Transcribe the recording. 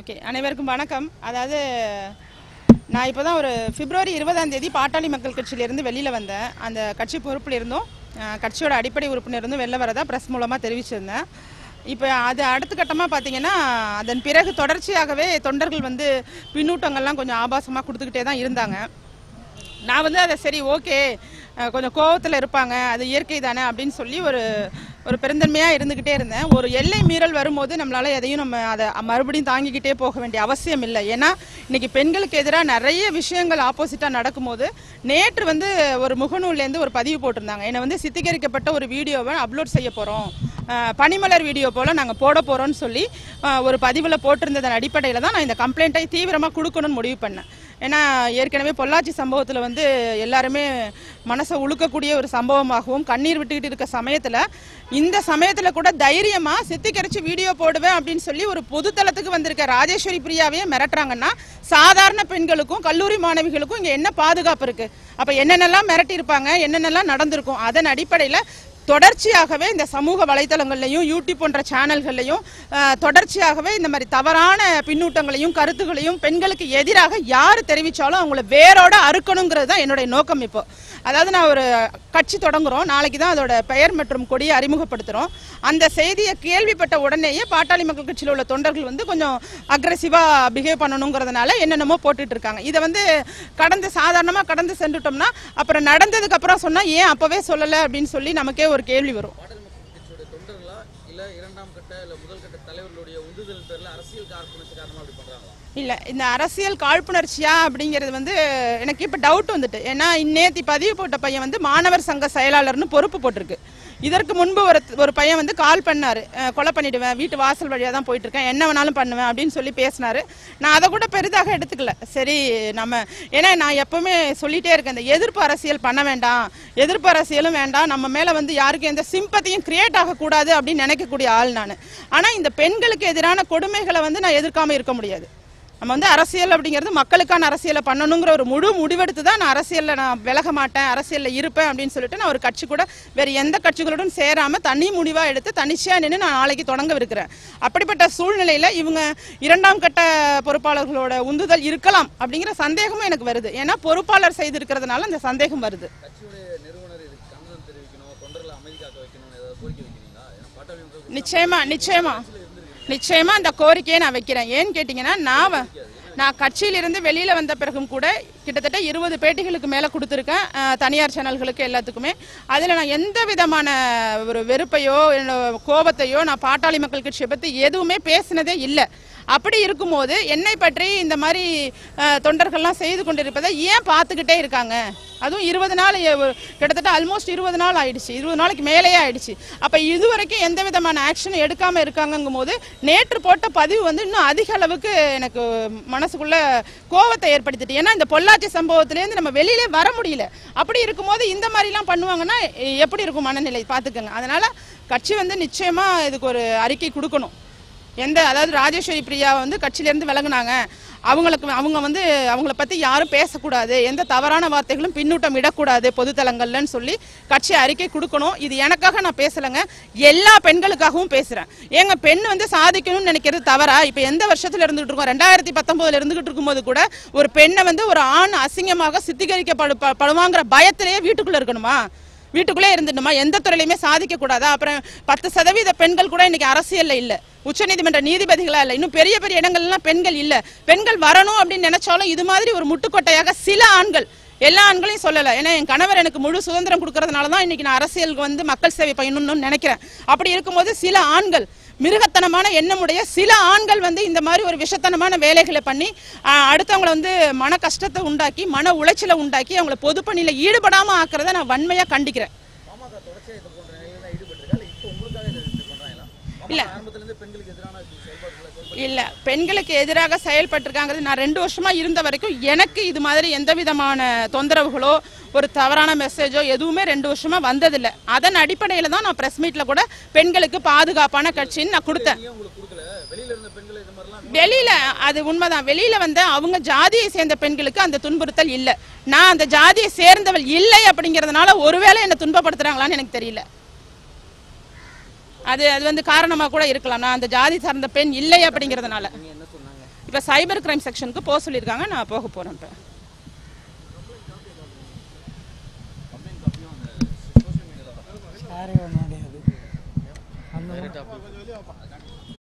Okay அனைவருக்கும் வணக்கம். அதாவது நான் இப்போ தான் ஒரு பிப்ரவரி இருபதாம் தேதி பாட்டாளி மக்கள் கட்சியிலேருந்து வெளியில் வந்தேன். அந்த கட்சி பொறுப்பில் இருந்தும் கட்சியோட அடிப்படை உறுப்பினர் இருந்தும் வெளில வரதா ப்ரெஸ் மூலமாக தெரிவிச்சிருந்தேன். இப்போ அது அடுத்த கட்டமாக பார்த்தீங்கன்னா அதன் பிறகு தொடர்ச்சியாகவே தொண்டர்கள் வந்து பின்னூட்டங்கள்லாம் கொஞ்சம் ஆபாசமாக கொடுத்துக்கிட்டே தான் இருந்தாங்க. நான் வந்து அதை சரி ஓகே கொஞ்சம் கோவத்தில் இருப்பாங்க அது இயற்கை தானே அப்படின்னு சொல்லி ஒரு ஒரு பெருந்தன்மையாக இருந்துக்கிட்டே இருந்தேன். ஒரு எல்லை மீறல் வரும்போது நம்மளால் எதையும் நம்ம அதை மறுபடியும் தாங்கிக்கிட்டே போக வேண்டிய அவசியம் இல்லை. ஏன்னா இன்னைக்கு பெண்களுக்கு எதிராக நிறைய விஷயங்கள் ஆப்போசிட்டாக நடக்கும்போது நேற்று வந்து ஒரு முகநூல்லேருந்து ஒரு பதிவு போட்டிருந்தாங்க. என்னை வந்து சித்திகரிக்கப்பட்ட ஒரு வீடியோவை அப்லோட் செய்ய போகிறோம் பனிமலர் வீடியோ போல் நாங்கள் போட போகிறோம்னு சொல்லி ஒரு பதிவில் போட்டிருந்ததன் அடிப்படையில் தான் நான் இந்த கம்ப்ளைண்ட்டை தீவிரமாக கொடுக்கணும்னு முடிவு பண்ணேன். ஏன்னா ஏற்கனவே பொள்ளாச்சி சம்பவத்தில் வந்து எல்லாருமே மனசை உழுக்கக்கூடிய ஒரு சம்பவமாகவும் கண்ணீர் விட்டுக்கிட்டு இருக்க சமயத்தில் இந்த சமயத்தில் கூட தைரியமாக சித்திக்கரைச்சி வீடியோ போடுவேன் அப்படின்னு சொல்லி ஒரு பொதுத்தளத்துக்கு வந்திருக்க ராஜேஸ்வரி பிரியாவையே மிரட்டுறாங்கன்னா சாதாரண பெண்களுக்கும் கல்லூரி மாணவிகளுக்கும் இங்கே என்ன பாதுகாப்பு இருக்குது அப்போ என்னென்னலாம் மிரட்டியிருப்பாங்க? என்னென்னலாம் நடந்திருக்கும்? அதன் அடிப்படையில் தொடர்ச்சியாகவே இந்த சமூக வலைத்தளங்கள்லையும் யூடியூப் போன்ற சேனல்கள்லையும் தொடர்ச்சியாகவே இந்த மாதிரி தவறான பின்னூட்டங்களையும் கருத்துகளையும் பெண்களுக்கு எதிராக யார் தெரிவித்தாலும் அவங்கள வேரோட அறுக்கணுங்கிறது தான் என்னுடைய நோக்கம் இப்போ. அதாவது நான் ஒரு கட்சி தொடங்குறோம். நாளைக்கு தான் அதோட பெயர் மற்றும் கொடியை அறிமுகப்படுத்துகிறோம் அந்த செய்தியை கேள்விப்பட்ட உடனேயே பாட்டாளி மக்கள் கட்சியில் உள்ள தொண்டர்கள் வந்து கொஞ்சம் அக்ரெசிவாக பிஹேவ் பண்ணணுங்கிறதுனால என்னென்னமோ போட்டுட்டு இருக்காங்க. இதை வந்து கடந்து சாதாரணமாக கடந்து சென்றுட்டோம்னா அப்புறம் நடந்ததுக்கு அப்புறம் சொன்னால் ஏன் அப்போவே சொல்லலை அப்படின்னு சொல்லி நமக்கே ஒரு கேள்வி வரும். இரண்டாம் கட்ட முதல் கட்ட தலைவர்களுடைய உந்துதல் பேர்ல அரசியல் காழ்ப்புணர்ச்சி காரணமா அப்படி பண்றாங்களா? இல்லை இந்த அரசியல் காழ்ப்புணர்ச்சியா அப்படிங்கிறது வந்து எனக்கு இப்போ டவுட் வந்துட்டு. ஏன்னா நேற்று பதிவு போட்ட பையன் வந்து மாணவர் சங்க செயலாளர்னு பொறுப்பு போட்டிருக்கு. இதற்கு முன்பு ஒரு ஒரு பையன் வந்து கால் பண்ணார். கொலை பண்ணிடுவேன் வீட்டு வாசல் வழியாக தான் போயிட்டுருக்கேன் என்ன வேணாலும் பண்ணுவேன் அப்படின்னு சொல்லி பேசினாரு. நான் அதை கூட பெரிதாக எடுத்துக்கல. சரி நம்ம ஏன்னா நான் எப்போவுமே சொல்லிகிட்டே இருக்கேன் இந்த எதிர்ப்பு அரசியல் பண்ண வேண்டாம் எதிர்ப்பு அரசியலும் வேண்டாம். நம்ம மேலே வந்து யாருக்கும் எந்த சிம்பத்தியும் கிரியேட் ஆகக்கூடாது அப்படின்னு நினைக்கக்கூடிய ஆள் நான். ஆனால் இந்த பெண்களுக்கு எதிரான கொடுமைகளை வந்து நான் எதிர்க்காம இருக்க முடியாது. நம்ம வந்து அரசியல் அப்படிங்கிறது மக்களுக்கான அரசியலை பண்ணணுங்கிற ஒரு முழு முடிவெடுத்து தான் நான் அரசியலில் நான் விலக மாட்டேன் அரசியலில் இருப்பேன் அப்படின்னு சொல்லிட்டு நான் ஒரு கட்சி கூட வேறு எந்த கட்சிகளுடன் சேராமல் தனி முடிவாக எடுத்து தனிச்சையாக நின்று நான் நாளைக்கு தொடங்கவிருக்கிறேன். அப்படிப்பட்ட சூழ்நிலையில் இவங்க இரண்டாம் கட்ட பொறுப்பாளர்களோட உந்துதல் இருக்கலாம் அப்படிங்கிற சந்தேகமும் எனக்கு வருது. ஏன்னா பொறுப்பாளர் செய்திருக்கிறதுனால அந்த சந்தேகம் வருது. நிச்சயமா நிச்சயமா. நிச்சயமா அந்த கோரிக்கையை நான் வைக்கிறேன். ஏன்னு கேட்டீங்கன்னா நான் நான் கட்சியிலிருந்து வெளியில வந்த பிறகும் கூட கிட்டத்தட்ட இருபது பேட்டிகளுக்கு மேலே கொடுத்துருக்கேன் தனியார் சேனல்களுக்கு எல்லாத்துக்குமே. அதில் நான் எந்த விதமான ஒரு வெறுப்பையோ கோபத்தையோ நான் பாட்டாளி மக்கள் கட்சியை பற்றி எதுவுமே பேசினதே இல்லை. அப்படி இருக்கும்போது என்னை பற்றி இந்த மாதிரி தொண்டர்கள்லாம் செய்து கொண்டிருப்பதை ஏன் பார்த்துக்கிட்டே இருக்காங்க? அதுவும் இருபது நாள் கிட்டத்தட்ட ஆல்மோஸ்ட் இருபது நாள் ஆயிடுச்சு. இருபது நாளைக்கு மேலேயே ஆயிடுச்சு. அப்போ இது வரைக்கும் எந்த விதமான ஆக்ஷனும் எடுக்காமல் இருக்காங்கங்கும் போது நேற்று போட்ட பதிவு வந்து இன்னும் அதிக அளவுக்கு எனக்கு மனசுக்குள்ள கோவத்தை ஏற்படுத்திட்டு ஏன்னா இந்த பொள்ளாச்சி சம்பவத்திலேருந்து நம்ம வெளியிலே வர முடியல. அப்படி இருக்கும்போது இந்த மாதிரிலாம் பண்ணுவாங்கன்னா எப்படி இருக்கும் மனநிலை? பார்த்துக்கோங்க. அதனால கட்சி வந்து நிச்சயமா இதுக்கு ஒரு அறிக்கை கொடுக்கணும். எந்த அதாவது ராஜேஸ்வரி பிரியா வந்து கட்சியிலேருந்து விலகுனாங்க. அவங்களுக்கு அவங்க வந்து அவங்கள பற்றி யாரும் பேசக்கூடாது. எந்த தவறான வார்த்தைகளும் பின்னூட்டம் இடக்கூடாது பொதுத்தலங்கள்லன்னு சொல்லி கட்சி அறிக்கை கொடுக்கணும். இது எனக்காக நான் பேசலைங்க. எல்லா பெண்களுக்காகவும் பேசுகிறேன் ஏங்க பெண் வந்து சாதிக்கணும்னு நினைக்கிறது தவறா? இப்போ எந்த வருஷத்தில் இருந்துகிட்டு இருக்கோம்? ரெண்டாயிரத்தி பத்தொம்போதுல இருந்துகிட்டு இருக்கும்போது கூட ஒரு பெண்ணை வந்து ஒரு ஆண் அசிங்கமாக சித்திகரிக்கப்படு ப- படுவாங்கிற பயத்திலேயே வீட்டுக்குள்ளே இருக்கணுமா? வீட்டுக்குள்ளே இருந்துடணுமா எந்த துறையிலுமே சாதிக்க கூடாதா அப்புறம் பத்து சதவீத பெண்கள் கூட இன்னைக்கு அரசியல்ல இல்லை. உச்சநீதிமன்ற நீதிபதிகளா இல்லை. இன்னும் பெரிய பெரிய இடங்கள்லாம் பெண்கள் இல்லை. பெண்கள் வரணும் அப்படின்னு நினைச்சாலும் இது மாதிரி ஒரு முட்டுக்கொட்டையாக சில ஆண்கள் எல்லா ஆண்களையும் சொல்லலை. ஏன்னா என் கணவர் எனக்கு முழு சுதந்திரம் கொடுக்கறதுனால தான் இன்னைக்கு நான் அரசியலுக்கு வந்து மக்கள் சேவை பண்ணணும்னு நினைக்கிறேன். அப்படி இருக்கும்போது சில ஆண்கள் மிருகத்தனமான எண்ணமுடைய சில ஆண்கள் வந்து இந்த மாதிரி ஒரு விஷத்தனமான வேலைகளை பண்ணி அடுத்தவங்களை அடுத்தவங்கள வந்து மன கஷ்டத்தை உண்டாக்கி மன உளைச்சலை உண்டாக்கி அவங்கள பொதுப்பணியில் ஈடுபடாமல் ஆக்குறத நான் வன்மையாக கண்டிக்கிறேன் பாமக தொடர்ச்சியா இது போன்ற நிலையில தான் ஈடுபட்டிருக்கா இல்ல இப்போ உங்களுக்காக இதை இப்படி பண்றாங்களா இல்ல. பெண்களுக்கு எதிராக செயல்பட்டிருக்காங்கிறது நான் ரெண்டு வருஷமா இருந்த வரைக்கும் எனக்கு இது மாதிரி எந்த விதமான தொந்தரவுகளோ ஒரு தவறான மெசேஜோ எதுவுமே ரெண்டு வருஷமா வந்ததில்லை. அதன் அடிப்படையில தான் நான் பிரஸ் மீட்ல கூட பெண்களுக்கு பாதுகாப்பான கட்சின்னு நான் கொடுத்தேன். வெளியில அது உண்மைதான். வெளியில வந்து அவங்க ஜாதியை சேர்ந்த பெண்களுக்கு அந்த துன்புறுத்தல் இல்லை. நான் அந்த ஜாதியை சேர்ந்தவள் இல்லை அப்படிங்கிறதுனால ஒருவேளை என்ன துன்பப்படுத்துறாங்களான்னு எனக்கு தெரியல. அது அது வந்து காரணமா கூட இருக்கலாம். நான் அந்த ஜாதி சார்ந்த பெண் இல்லை அப்படிங்கறதுனால. நீங்க என்ன சொன்னாங்க இப்போ சைபர் கிரைம் செக்ஷனுக்கு போக சொல்லியிருக்காங்க. நான் போக போகிறேன் இப்போ. யாரையும்